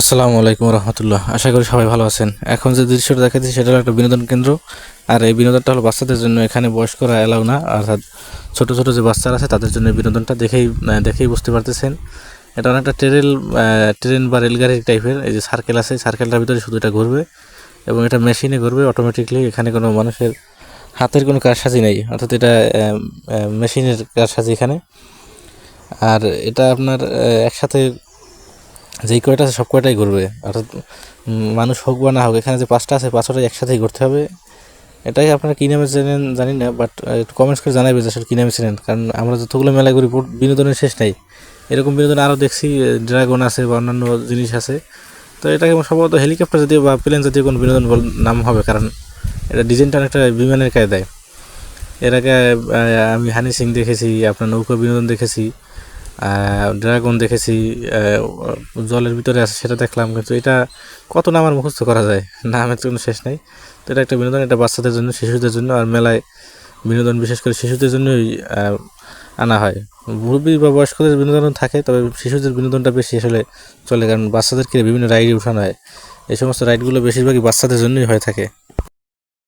আসসালামু আলাইকুম রহমতুল্লাহ। আশা করি সবাই ভালো আছেন। এখন যে দৃশ্যটা দেখাচ্ছি, সেটা হলো একটা বিনোদন কেন্দ্র। আর এই বিনোদনটা হলো বাচ্চাদের জন্য। এখানে বয়স্করা এলাও না। অর্থাৎ ছোট ছোট যে বাচ্চারা আছে, তাদের জন্য বিনোদনটা দেখেই দেখেই বুঝতে পারতেছেন। এটা অনেকটা ট্রেন ট্রেন বা রেলগাড়ি টাইপের। এই যে সার্কেল আছে, সার্কেলটার ভিতরে শুধু এটা ঘুরবে। এবং এটা মেশিনে ঘুরবে অটোমেটিকলি এখানে কোনো মানুষের হাতের কোনো কারসাজি নেই। অর্থাৎ এটা মেশিনের কারসাজি এখানে। আর এটা আপনার একসাথে যেই কয়টা আছে সব কয়টাই ঘুরবে। অর্থাৎ মানুষ হোক বা না হোক, এখানে যে পাঁচটা আছে পাঁচটাই একসাথেই ঘুরতে হবে। এটাই আপনারা কী নামে জানেন, জানি না বাট একটু কমেন্টস করে জানাইবে যে আসলে কী নামে ছিলেন। কারণ আমরা যতগুলো মেলায় ঘুরি বিনোদনের শেষ নাই। এরকম বিনোদন আরও দেখছি ড্রাগন আছে বা অন্যান্য জিনিস আছে। তো এটাকে সম্ভবত হেলিকপ্টার জাতীয় বা প্লেন জাতীয় কোনো বিনোদন বল- নাম হবে, কারণ এটা ডিজাইনটা অনেকটা বিমানের কায়দায়। এর আগে আমি হানি সিং দেখেছি, আপনার নৌকা বিনোদন দেখেছি। ড্রাগন দেখেছি জলের ভিতরে আছে, সেটা দেখলাম, কিন্তু এটা কত নাম আর মুখস্থ করা যায়? নামের কোনো শেষ নেই। তো এটা একটা বিনোদন, এটা বাচ্চাদের জন্য, শিশুদের জন্য, আর মেলায় বিনোদন, বিশেষ করে শিশুদের জন্যই আনা হয়। মুরব্বী বা বয়স্কদের বিনোদন থাকে, তবে শিশুদের বিনোদনটা বেশি আসলে চলে, কারণ বাচ্চাদেরকে বিভিন্ন রাইডে উঠানো হয়। এই সমস্ত রাইডগুলো বেশিরভাগই বাচ্চাদের জন্যই হয়ে থাকে।